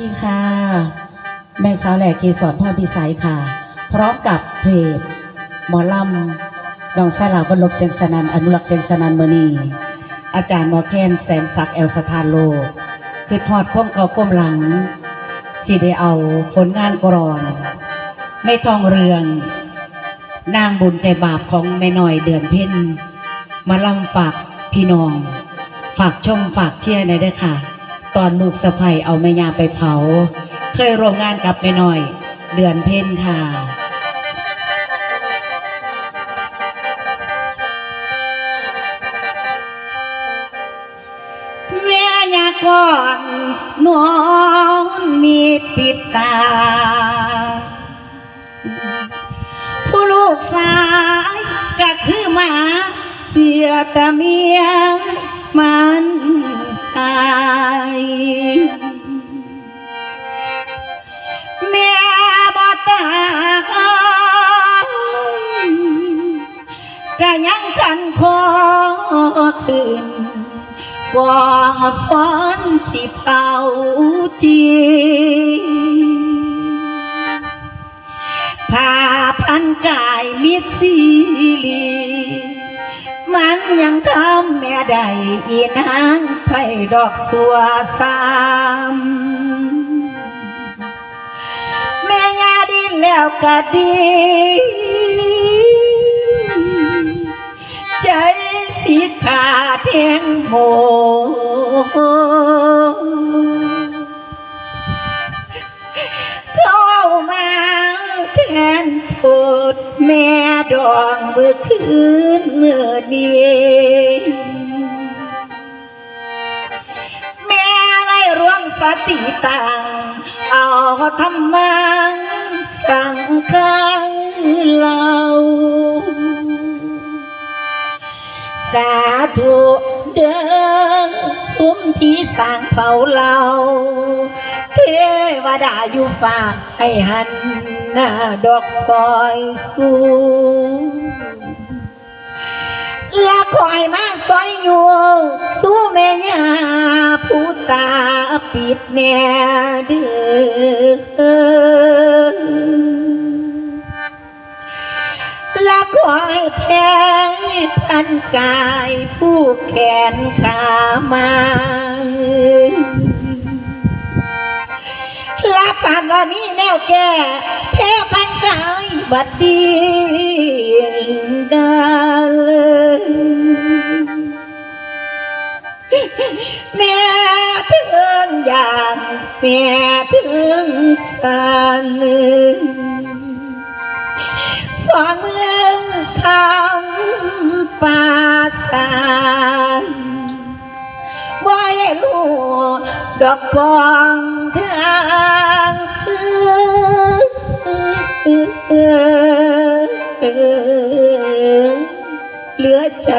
ดีค่ะ แม่สาวแหลกเกสรพ่อพิสัยค่ะ พร้อมกับเพจหมอลำดองสลาวบรรลบเซนสนันอนุรักษ์เซนสนันเมอนีอาจารย์หมอแคนแสนศักดิ์แอลสถานโลกคือทอดข้มเก่าข้มหลังสีได้เอาผลงานกรอนในทองเรือง นางบุญใจบาปของแม่น้อยเดือนเพ็ญมาลำฝากพี่น้อง ฝากชมฝากเชียร์ในอยด้อค่ะ ตอนลูกสะใภ้เอาแม่ยาไปเผา เคยร่วมงานกับแม่น้อย เดือนเพ็ญค่ะ แม่ยาก่อนนอนมีปิดตา ผู้ลูกสายก็คือหมา เสียแต่เมียมัน แม่บ่ตายก็ยังกันคอขึ้นกว่าฟ้อนสิเผาจีผ้าพันกายมิดซีลี มันยังทำแม่ใดอีนางไผ่ดอกสัวสามแม่ยาดินแล้วก็ดี ใจสิขาดเทียงโห โทษแม่ดองเมื่อคืนเมื่อนี้แม่ไรร่วมสติตังเอาธรรมังสั่งคังเราสาธุเด้อ สุมพี่สร้างเผาเราเทวดาอยู่ฝาให้หันหน้าดอกซอยสูงละคอยมาซอยอยู่สู้แม่ยาผู้ตาปิดแน่เด้อละคอยแพ้ พันกายผู้แขนขามาละผ่านว่ามีแนวแก่แพ้พันกายบัดดีดาลแม่ถึงอย่างแม่ถึงสันสองเมืองคำ ปาสานบ่ให้ลูกดอกบองทางเหลือใจ